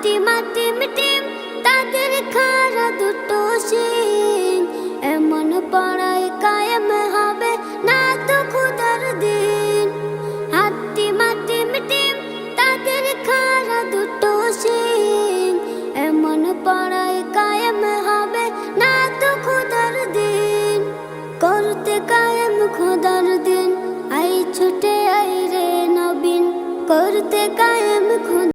হাতি মাটি মিটিম তাদের খারা দুটো সিং। এমন পড়াই কায়েম হবে না তো খুদার দিন। হাতি, মাটি মিটিম তাদের খারা দুটো সিং। এমন পড়াই কায়েম হবে না তো খুদার দিন। করতে কায়েম খোদার দিন, আই ছুটে আই রে নবীন। করতে কায়েম খোদা